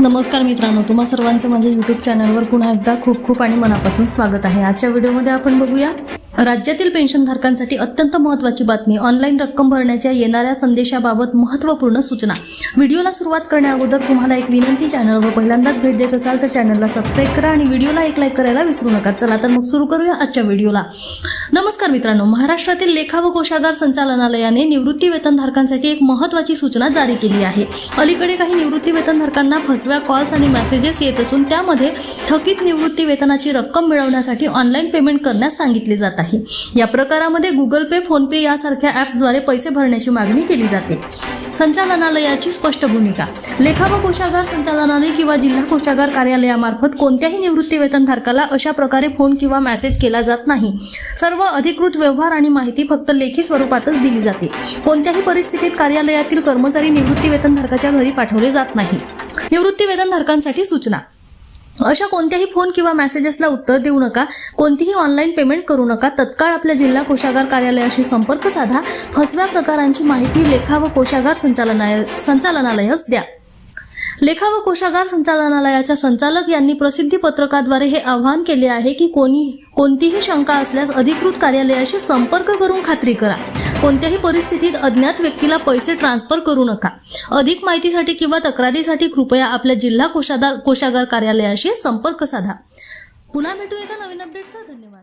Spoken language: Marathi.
नमस्कार मित्रांनो तुम्हा सर्वांचं माझ्या यूट्यूब चॅनलवर पुन्हा एकदा खूप खूप आणि मनापासून स्वागत आहे. आजच्या व्हिडिओमध्ये आपण बघूया राज्यातील पेन्शनधारकांसाठी अत्यंत महत्त्वाची बातमी ऑनलाईन रक्कम भरण्याच्या येणाऱ्या संदेशाबाबत महत्त्वपूर्ण सूचना. व्हिडिओला सुरुवात करण्याअगोदर तुम्हाला एक विनंती चॅनलवर पहिल्यांदाच भेट देत असाल तर चॅनलला सबस्क्राईब करा आणि व्हिडिओला एक लाईक करायला विसरू नका. चला तर मग सुरू करूया आजच्या व्हिडिओला. नमस्कार मित्रांनो. महाराष्ट्रातील लेखा व कोशागार संचालनालयाने निवृत्ती वेतनधारकांसाठी एक महत्त्वाची सूचना जारी केली आहे. अलीकडे काही निवृत्ती वेतनधारकांना फसव्या कॉल्स आणि मेसेजेस येत असून त्यामध्ये थकीत निवृत्ती वेतनाची रक्कम मिळवण्यासाठी ऑनलाईन पेमेंट करण्यास सांगितले जात आहे. या प्रकारामध्ये गुगल पे फोनपे यासारख्या ॲप्सद्वारे पैसे भरण्याची मागणी केली जाते. संचालनालयाची स्पष्ट भूमिका. लेखा व कोशागार संचालनालय किंवा जिल्हा कोशागार कार्यालयामार्फत कोणत्याही निवृत्ती वेतनधारकाला अशा प्रकारे फोन किंवा मेसेज केला जात नाही. सर्व अधिकृत व्यवहार आणि माहिती फक्त लेखी स्वरूपातच दिली जाते. कोणत्याही परिस्थितीत कार्यालयातील कर्मचारी निवृत्ती वेतनधारकाच्या घरी पाठवले जात नाही. निवृत्ती वेतनधारकांसाठी सूचना. अशा कोणत्याही फोन किंवा मेसेजेसला उत्तर देऊ नका. कोणतीही ऑनलाईन पेमेंट करू नका. तत्काळ आपल्या जिल्हा कोशागार कार्यालयाशी संपर्क साधा. फसव्या प्रकारांची माहिती लेखा व कोशागार संचालना संचालनालयास द्या. लेखा व कोशागार संचालनालयाच्या संचालक यांनी प्रसिद्धी पत्रकाद्वारे हे आवाहन केले आहे की कोणी कोणतीही शंका असल्यास अधिकृत कार्यालयाशी संपर्क करून खात्री करा. कोणत्याही परिस्थितीत अज्ञात व्यक्तीला पैसे ट्रान्सफर करू नका. अधिक माहितीसाठी किंवा तक्रारीसाठी कृपया आपल्या जिल्हा कोषागार कोशागार कार्यालयाशी संपर्क साधा. पुन्हा भेटू एका नवीन अपडेटसह धन्यवाद.